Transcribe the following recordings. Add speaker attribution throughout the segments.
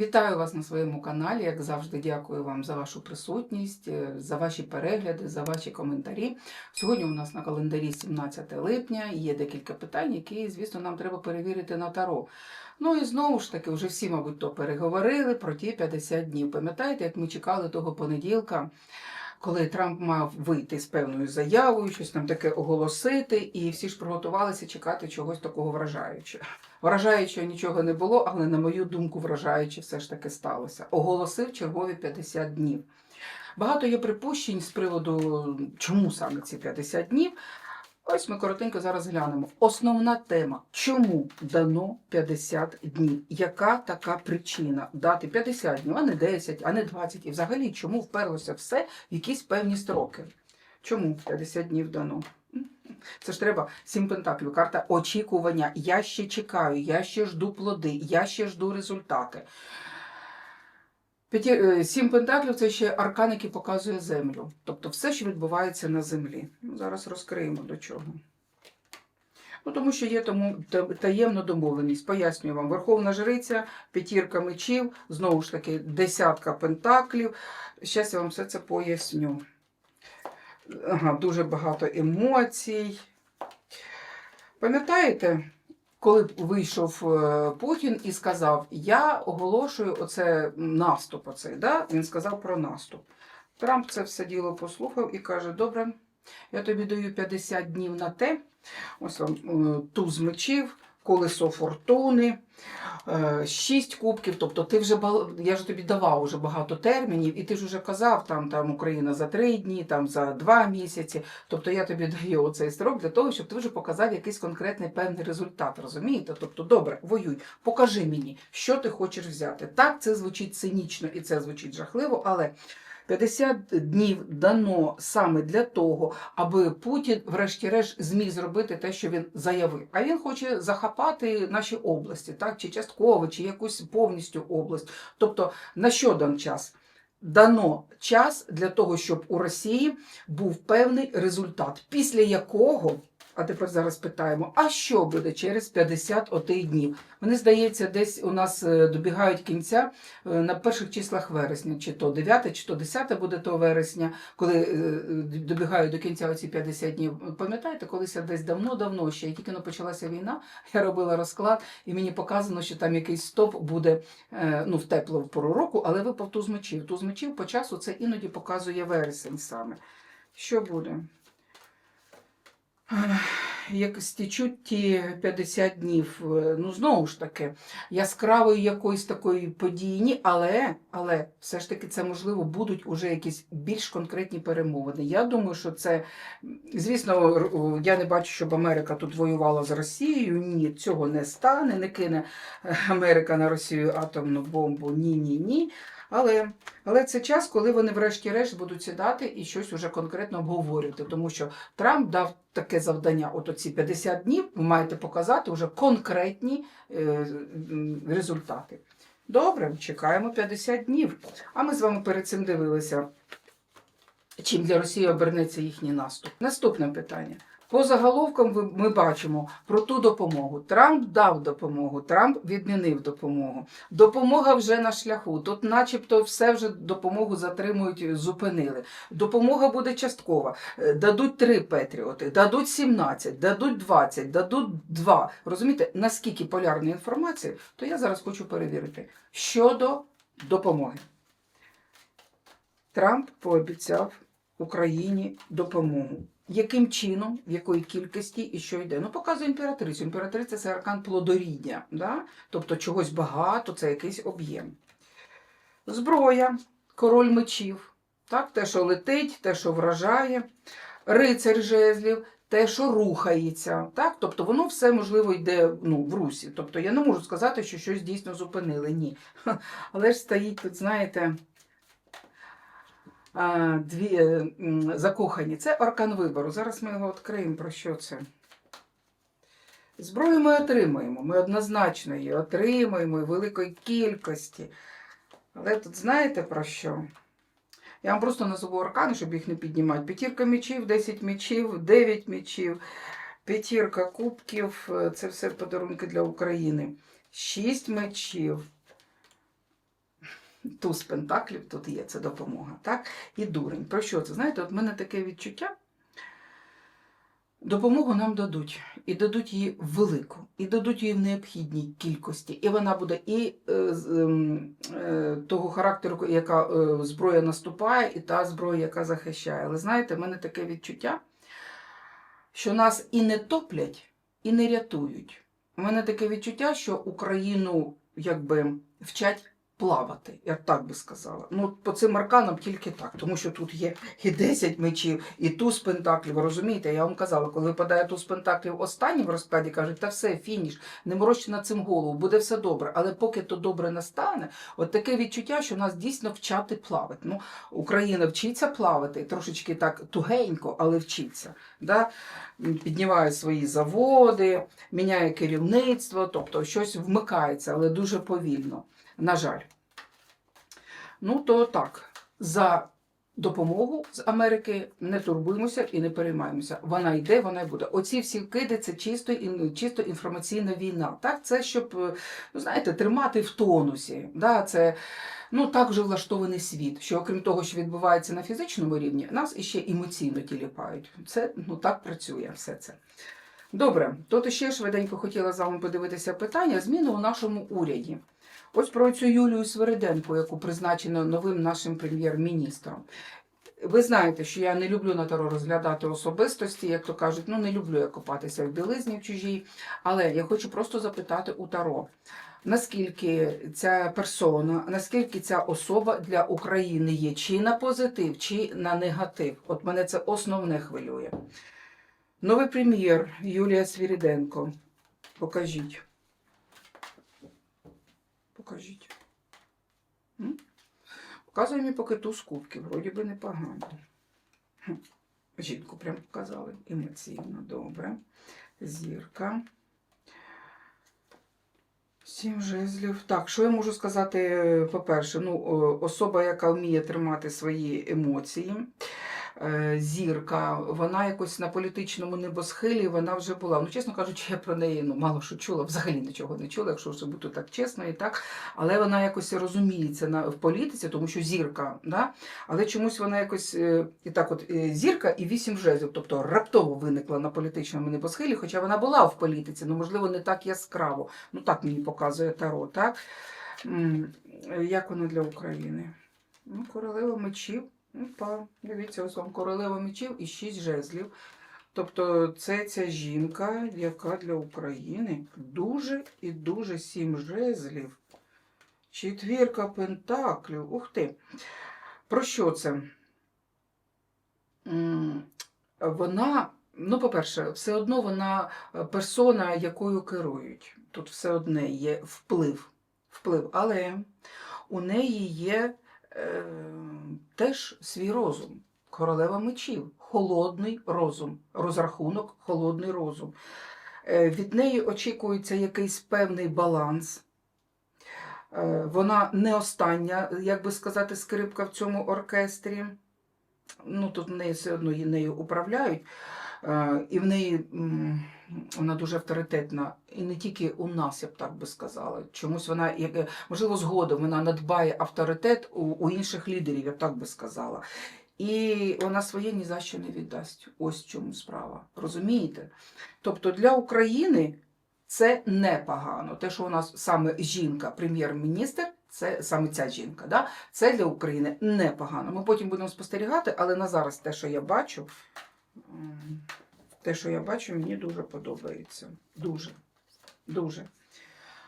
Speaker 1: Вітаю вас на своєму каналі. Як завжди, дякую вам за вашу присутність, е, за ваші перегляди, за ваші коментарі. Сьогодні у нас на календарі 17 липня. Є декілька питань, які, звісно, нам треба перевірити на таро. Ну і знову ж таки, вже всі, мабуть, то переговорили про ті 50 днів. Пам'ятаєте, як ми чекали того понеділка? Коли Трамп мав вийти з певною заявою, щось там таке оголосити, і всі ж приготувалися чекати чогось такого вражаючого. Вражаючого нічого не було, але на мою думку, вражаюче все ж таки сталося. Оголосив чергові 50 днів. Багато є припущень з приводу, чому саме ці 50 днів. Ось ми коротенько зараз глянемо. Основна тема: чому дано 50 днів? Яка така причина дати 50 днів, а не 10, а не 20? І взагалі, чому вперлося все в якісь певні строки? Чому 50 днів дано? Це ж треба сім пентаклів, карта очікування. Я ще чекаю, я ще жду плоди, я ще жду результати. Е, Сім пентаклів це ще аркан, який показує землю. Тобто все, що відбувається на землі. Ну, зараз розкриємо до чого. Ну, тому що є тому таємна домовленість. Пояснюю вам, Верховна Жриця, п'ятірка мечів, знову ж таки, десятка пентаклів. Зараз я вам все це поясню. Ага, дуже багато емоцій. Пам'ятаєте, коли вийшов е, Путін і сказав: Я оголошую оце наступ. Оцей, да? Він сказав про наступ. Трамп це все діло послухав і каже: Добре, я тобі даю 50 днів на те. Ось вам е, туз мечів, колесо фортуни, е, шість кубків. Тобто, ти вже я ж тобі давав уже багато термінів, і ти ж вже казав, там, там Україна за три дні, там за два місяці. Тобто я тобі даю оцей строк для того, щоб ти вже показав якийсь конкретний певний результат. Розумієте? Тобто, добре, воюй, покажи мені, що ти хочеш взяти. Так, це звучить цинічно і це звучить жахливо, але. 50 днів дано саме для того, аби Путін, врешті-решт, зміг зробити те, що він заявив. А він хоче захапати наші області, так чи частково, чи якусь повністю область. Тобто, на що дан час? Дано час для того, щоб у Росії був певний результат, після якого. А тепер зараз питаємо: а що буде через 51 днів? Мені здається, десь у нас е, добігають кінця е, на перших числах вересня, чи то 9, чи то 10 буде то вересня, коли е, добігають до кінця оці 50 днів. Пам'ятаєте, колись десь давно-давно ще, тільки не почалася війна, я робила розклад, і мені показано, що там якийсь стоп буде ну, в теплу пору року, але випав туз мечів. Туз мечів по часу це іноді показує вересень саме. Що буде? Як стічуть ті 50 днів, е, ну знову ж таки, яскравої якоїсь такої події, ні, але, але все ж таки це можливо будуть уже якісь більш конкретні перемовини. Я думаю, що це, звісно, я не бачу, щоб Америка тут воювала з Росією. Ні, цього не стане, не кине е, Америка на Росію атомну бомбу. Ні, ні, ні. Але, але це час, коли вони врешті-решт будуть сідати і щось уже конкретно обговорювати, тому що Трамп дав таке завдання: от оці 50 днів ви маєте показати вже конкретні е, результати. Добре, чекаємо 50 днів. А ми з вами перед цим дивилися, чим для Росії обернеться їхній наступ. Наступне питання. По заголовкам ми бачимо про ту допомогу. Трамп дав допомогу, Трамп відмінив допомогу. Допомога вже на шляху. Тут, начебто, все вже допомогу затримують, зупинили. Допомога буде часткова. Е, Дадуть три Петріоти, дадуть 17, дадуть 20, дадуть 2. Розумієте, наскільки полярна інформація, то я зараз хочу перевірити. Щодо допомоги. Трамп пообіцяв Україні допомогу. Яким чином, в якої кількості і що йде? Ну, показує імператрицю. Імператриця це аркан плодорідня, да? тобто чогось багато, це якийсь об'єм. Зброя, король мечів, так? те, що летить, те, що вражає, рицар жезлів, те, що рухається. Так? Тобто воно все, можливо, йде ну, в русі. Тобто я не можу сказати, що щось дійсно зупинили. Ні. Але ж стоїть тут, знаєте, дві е, закохані. Це аркан вибору. Зараз ми його відкриємо. Про що це? Зброю ми отримаємо. Ми однозначно її отримаємо в великої кількості. Але тут знаєте про що? Я вам просто назову аркани, щоб їх не піднімати. П'ятірка мечів, 10 мечів, 9 мечів, п'ятірка кубків це все подарунки для України. 6 мечів, туз пентаклів тут є, це допомога. Так? І дурень. Про що це? Знаєте, от в мене таке відчуття. Допомогу нам дадуть, і дадуть її велику, і дадуть її в необхідній кількості. І вона буде і е, ем, е, того характеру, яка е, зброя наступає, і та зброя, яка захищає. Але знаєте, в мене таке відчуття, що нас і не топлять, і не рятують. У мене таке відчуття, що Україну якби вчать плавати, я так би сказала. Ну, по цим арканам тільки так, тому що тут є і 10 мечів, і туз пентаклів. Розумієте, я вам казала, коли випадає туз пентаклів останній в розкладі, кажуть, та все, фініш, не морочте над цим голову, буде все добре. Але поки то добре не стане, от таке відчуття, що нас дійсно вчати плавати. Ну, Україна вчиться плавати, трошечки так тугенько, але вчиться. Да? Піднімає свої заводи, міняє керівництво, тобто щось вмикається, але дуже повільно. На жаль. Ну, то так, за допомогу з Америки не турбуємося і не переймаємося. Вона йде, вона й буде. Оці всі вкиди це чисто, чисто інформаційна війна. Так, це щоб, е, ну, знаєте, тримати в тонусі. Да, це ну, так вже влаштований світ, що окрім того, що відбувається на фізичному рівні, нас іще емоційно тіліпають. Це ну, так працює все це. Добре, тут ще швиденько хотіла з вами подивитися питання зміни у нашому уряді. Ось про цю Юлію Свериденко, яку призначено новим нашим прем'єр-міністром. Ви знаєте, що я не люблю на таро розглядати особистості, як то кажуть, ну не люблю я копатися в білизні в чужій, але я хочу просто запитати у таро. Наскільки ця персона, наскільки ця особа для України є чи на позитив, чи на негатив? От мене це основне хвилює. Новий прем'єр Юлія Свіріденко. Покажіть. Покажіть. Показує мені поки туз кубків, вроді би непогано. Жінку прям показали. Емоційно, добре. Зірка. Сім жезлів. Так, що я можу сказати, е, по-перше, ну, особа, яка вміє тримати свої емоції. Е, Зірка, вона якось на політичному небосхилі вона вже була. Ну, чесно кажучи, я про неї ну, мало що чула, взагалі нічого не чула, якщо вже бути так чесно і так. Але вона якось розуміється на, в політиці, тому що зірка, да? але чомусь вона якось е, і так, от е, зірка і вісім жезлів, тобто раптово виникла на політичному небосхилі, хоча вона була в політиці, ну можливо, не так яскраво. Ну так мені показує Таро, так? Як вона для України? Ну, королева мечів. Опа, дивіться, ось вам королева мечів і шість жезлів. Тобто це ця жінка, яка для України дуже і дуже сім жезлів. Четвірка пентаклів. Ух ти. Про що це? Вона, ну, по-перше, все одно вона е, персона, якою керують. Тут все одне є вплив. вплив. Але у неї є е, теж свій розум. Королева мечів, холодний розум, розрахунок, холодний розум. Е, від неї очікується якийсь певний баланс. Е, вона не остання, як би сказати, скрипка в цьому оркестрі. Ну, тут в неї все одно нею управляють. Е, І в неї вона дуже авторитетна. І не тільки у нас, я б так би сказала. Чомусь вона, е, можливо, згодом вона надбає авторитет у, у інших лідерів, я б так би сказала. І вона своє ні за що не віддасть. Ось в чому справа. Розумієте? Тобто для України це непогано. Те, що у нас саме жінка, прем'єр-міністр, це саме ця жінка, да? це для України непогано. Ми потім будемо спостерігати, але на зараз те, що я бачу, те, що я бачу, мені дуже подобається. Дуже. Дуже.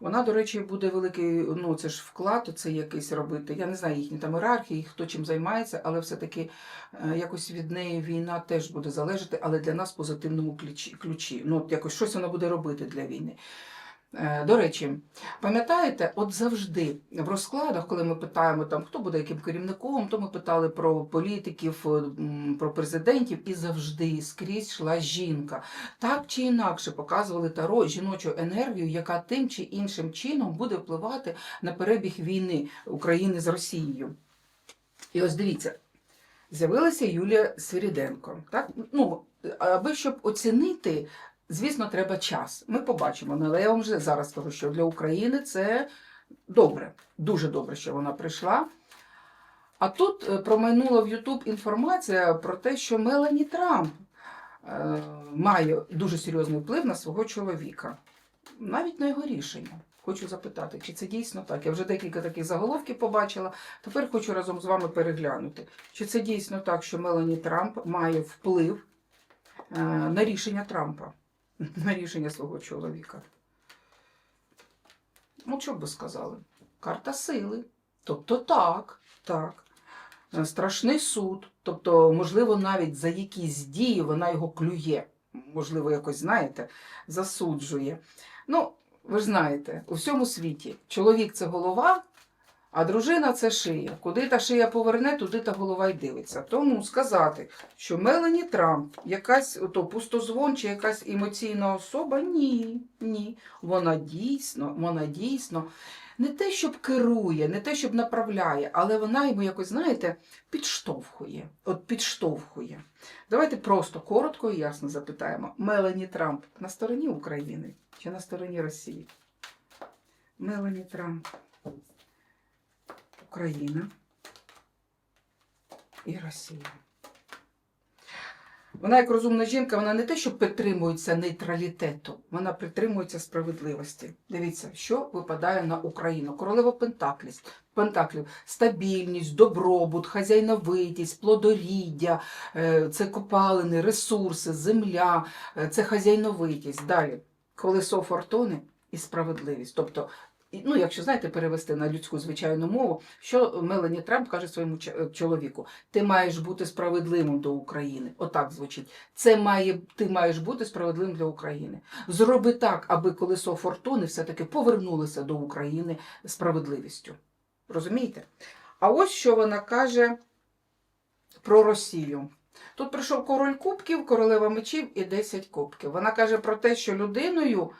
Speaker 1: Вона, до речі, буде великий, ну це ж вклад, це якийсь робити. Я не знаю їхні там ієрархії, хто чим займається, але все-таки е, якось від неї війна теж буде залежати, але для нас в позитивному ключі. Ну, от якось щось вона буде робити для війни. Е, До речі, пам'ятаєте, от завжди в розкладах, коли ми питаємо, там, хто буде яким керівником, то ми питали про політиків, е, про президентів, і завжди скрізь йшла жінка. Так чи інакше показували таро жіночу енергію, яка тим чи іншим чином буде впливати на перебіг війни України з Росією. І ось дивіться, з'явилася Юлія Свиріденко. Так? Ну, аби щоб оцінити, звісно, треба час. Ми побачимо. Але я вам вже зараз кажу, що для України це Добре, дуже добре, що вона прийшла. А тут е, промайнула в Ютуб інформація про те, що Мелані Трамп е, має дуже серйозний вплив на свого чоловіка, навіть на його рішення. Хочу запитати, чи це дійсно так? Я вже декілька таких заголовків побачила. Тепер хочу разом з вами переглянути, чи це дійсно так, що Мелані Трамп має вплив е, на рішення Трампа, на рішення свого чоловіка. Ну, що б ви сказали? Карта сили. Тобто так, так. Е, Страшний суд. Тобто, можливо, навіть за якісь дії вона його клює. Можливо, якось, знаєте, засуджує. Ну, ви ж знаєте, у всьому світі чоловік це голова, а дружина це шия. Куди та шия поверне, туди та голова й дивиться. Тому сказати, що Мелані Трамп якась ото пустозвон чи якась емоційна особа, ні, ні. Вона дійсно, вона дійсно не те, щоб керує, не те, щоб направляє, але вона йому якось, знаєте, підштовхує. От підштовхує. Давайте просто коротко і ясно запитаємо. Мелані Трамп на стороні України чи на стороні Росії? Мелані Трамп. Україна і Росія. Вона, як розумна жінка, вона не те, що підтримується нейтралітету, вона підтримується справедливості. Дивіться, що випадає на Україну. Королева Пентаклів, стабільність, добробут, хазяйновитість, плодоріддя, е, це копалини, ресурси, земля, е, це хазяйновитість. Далі колесо фортуни і справедливість. Тобто, ну, якщо знаєте, перевести на людську звичайну мову, що Мелані Трамп каже своєму чоловіку: ти маєш бути справедливим до України. Отак звучить. Це має, ти маєш бути справедливим для України. Зроби так, аби колесо фортуни все-таки повернулося до України справедливістю. Розумієте? А ось що вона каже про Росію. Тут прийшов король кубків, королева мечів і 10 кубків. Вона каже про те, що людиною,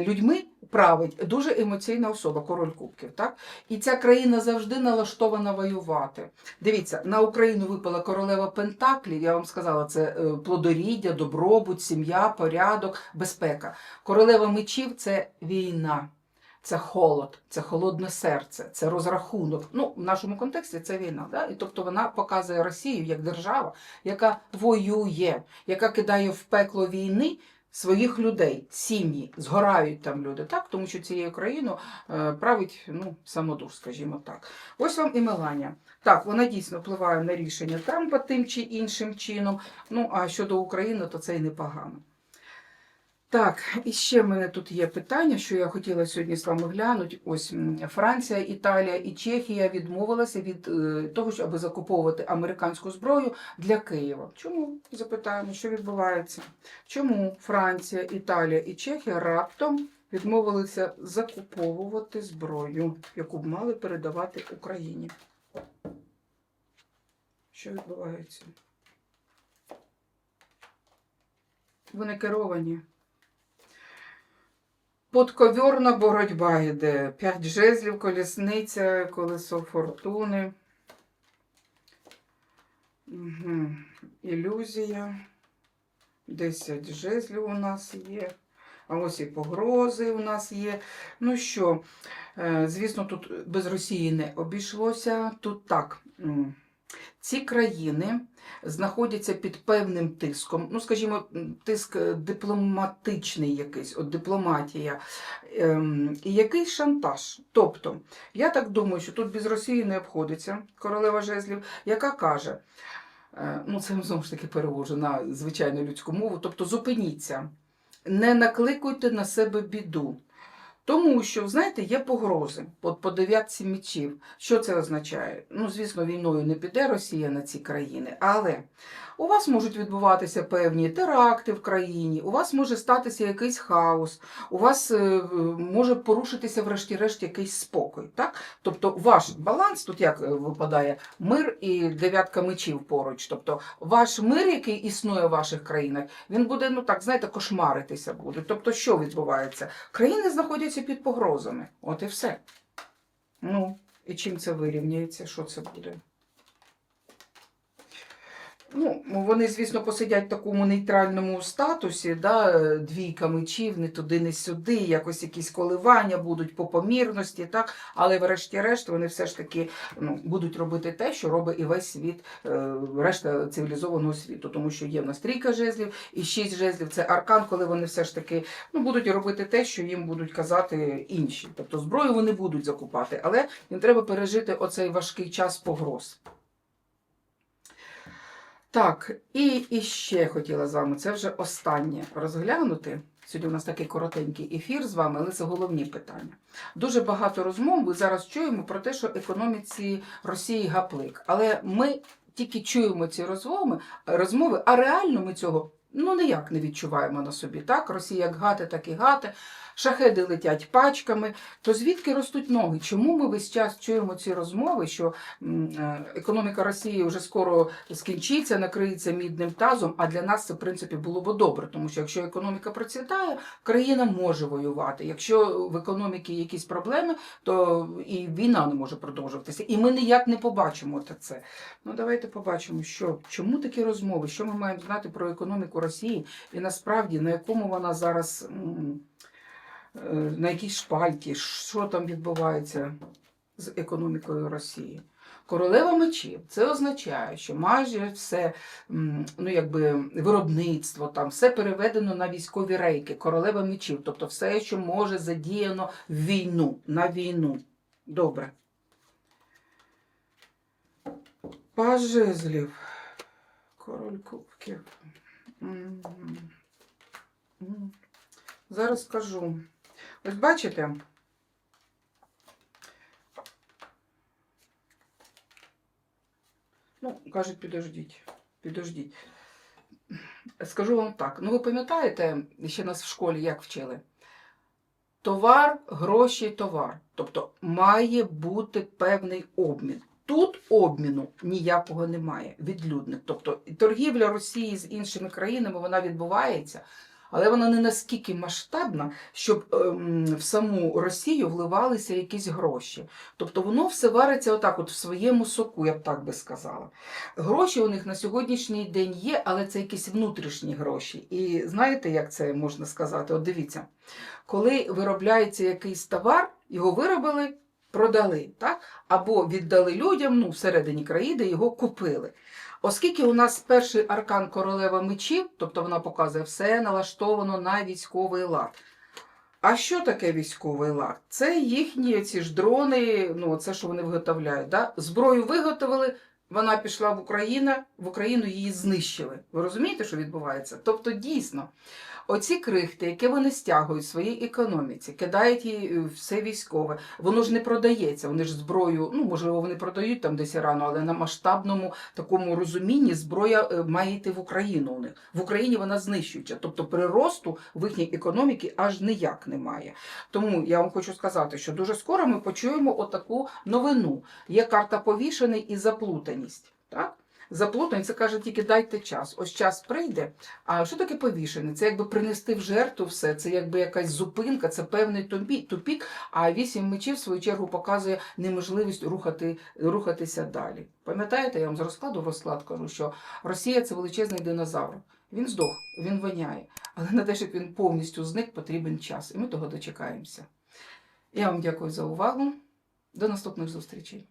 Speaker 1: людьми править дуже емоційна особа, король кубків. Так? І ця країна завжди налаштована воювати. Дивіться, на Україну випала королева Пентаклів. Я вам сказала, це е, плодоріддя, добробут, сім'я, порядок, безпека. Королева мечів це війна. Це холод, це холодне серце, це розрахунок. Ну, в нашому контексті це війна. Да? І тобто вона показує Росію як держава, яка воює, яка кидає в пекло війни своїх людей, сім'ї, згорають там люди, так? тому що цією країною е, править ну, самодур, скажімо так. Ось вам і Меланія. Так, вона дійсно впливає на рішення Трампа тим чи іншим чином. Ну, а щодо України, то це і непогано. Так, і ще в мене тут є питання, що я хотіла сьогодні з вами глянути. Ось Франція, Італія і Чехія відмовилися від е, того, щоб закуповувати американську зброю для Києва. Чому запитаємо, що відбувається? Чому Франція, Італія і Чехія раптом відмовилися закуповувати зброю, яку б мали передавати Україні? Що відбувається? Вони керовані. Подковірна боротьба йде. П'ять жезлів, колісниця, колесо фортуни. Угу. Ілюзія. Десять жезлів у нас є. А ось і погрози у нас є. Ну що, е, звісно, тут без Росії не обійшлося. Тут так. Ці країни знаходяться під певним тиском. Ну, скажімо, тиск е, дипломатичний якийсь, от дипломатія, ем, і якийсь шантаж. Тобто, я так думаю, що тут без Росії не обходиться королева жезлів, яка каже, е, ну це знову ж таки перевожу на звичайну людську мову, тобто зупиніться, не накликуйте на себе біду. Тому що, знаєте, є погрози от по дев'ятці мечів. Що це означає? Ну, звісно, війною не піде Росія на ці країни, але у вас можуть відбуватися певні теракти в країні, у вас може статися якийсь хаос, у вас е, може порушитися, врешті-решт, якийсь спокій. Так? Тобто ваш баланс, тут як е, випадає мир і дев'ятка мечів поруч. Тобто ваш мир, який існує в ваших країнах, він буде, ну так, знаєте, кошмаритися буде. Тобто, що відбувається? Країни знаходяться під погрозами. От і все. Ну, і чим це вирівняється? Що це буде? Ну, вони, звісно, посидять в такому нейтральному статусі, да, двійка мечів, не туди, не сюди, якось якісь коливання будуть по помірності, так? але врешті-решт вони все ж таки ну, будуть робити те, що робить і весь світ, е, решта цивілізованого світу, тому що є в нас трійка жезлів і шість жезлів це аркан, коли вони все ж таки ну, будуть робити те, що їм будуть казати інші. Тобто зброю вони будуть закупати, але їм треба пережити оцей важкий час погроз. Так, і, і ще хотіла з вами, це вже останнє розглянути. Сьогодні у нас такий коротенький ефір з вами, але це головні питання. Дуже багато розмов ми зараз чуємо про те, що економіці Росії гаплик. Але ми тільки чуємо ці розмови, розмови а реально ми цього ну ніяк не відчуваємо на собі. Так, Росія як гати, так і гати. Шахеди летять пачками. То звідки ростуть ноги? Чому ми весь час чуємо ці розмови, що е, економіка Росії вже скоро скінчиться, накриється мідним тазом? А для нас це в принципі було б добре, тому що якщо економіка процвітає, країна може воювати. Якщо в економіці якісь проблеми, то і війна не може продовжуватися. І ми ніяк не побачимо це. Ну давайте побачимо, що чому такі розмови, що ми маємо знати про економіку Росії, і насправді на якому вона зараз. Е, на якій шпальті, що там відбувається з економікою Росії. Королева мечів це означає, що майже все ну, якби, виробництво, там, все переведено на військові рейки, королева мечів, тобто все, що може задіяно в війну, на війну. Добре. Паж жезлів. Король кубків. Зараз скажу. Ось бачите? Ну, кажуть, підождіть. Підождіть. Скажу вам так. Ну, ви пам'ятаєте, ще нас в школі як вчили? Товар, гроші, товар. Тобто має бути певний обмін. Тут обміну ніякого немає, відлюдних. Тобто торгівля Росії з іншими країнами вона відбувається, але вона не наскільки масштабна, щоб ем, в саму Росію вливалися якісь гроші. Тобто воно все вариться отак, от в своєму соку, я б так би сказала. Гроші у них на сьогоднішній день є, але це якісь внутрішні гроші. І знаєте, як це можна сказати? От дивіться, коли виробляється якийсь товар, його виробили. Продали, так? або віддали людям ну, всередині країни, його купили. Оскільки у нас перший аркан королева мечів, тобто вона показує, все налаштовано на військовий лад. А що таке військовий лад? Це їхні ці ж дрони, ну це що вони виготовляють. Да? Зброю виготовили, вона пішла в Україну, в Україну її знищили. Ви розумієте, що відбувається? Тобто, дійсно, оці крихти, які вони стягують в своїй економіці, кидають її все військове, воно ж не продається. Вони ж зброю, ну можливо, вони продають там десь рано, але на масштабному такому розумінні зброя е, має йти в Україну. У них в Україні вона знищується. Тобто приросту в їхній економіці аж ніяк немає. Тому я вам хочу сказати, що дуже скоро ми почуємо отаку новину. Є карта повішений і заплутаність. Так? Заплутаність це каже тільки дайте час. Ось час прийде. А що таке повішений? Це якби принести в жертву все, це якби якась зупинка, це певний тупік. А вісім мечів, в свою чергу, показує неможливість рухати, рухатися далі. Пам'ятаєте, я вам з розкладу в розклад кажу, що Росія це величезний динозавр. Він здох, він воняє. Але на те, щоб він повністю зник, потрібен час. І ми того дочекаємося. Я вам дякую за увагу. До наступних зустрічей.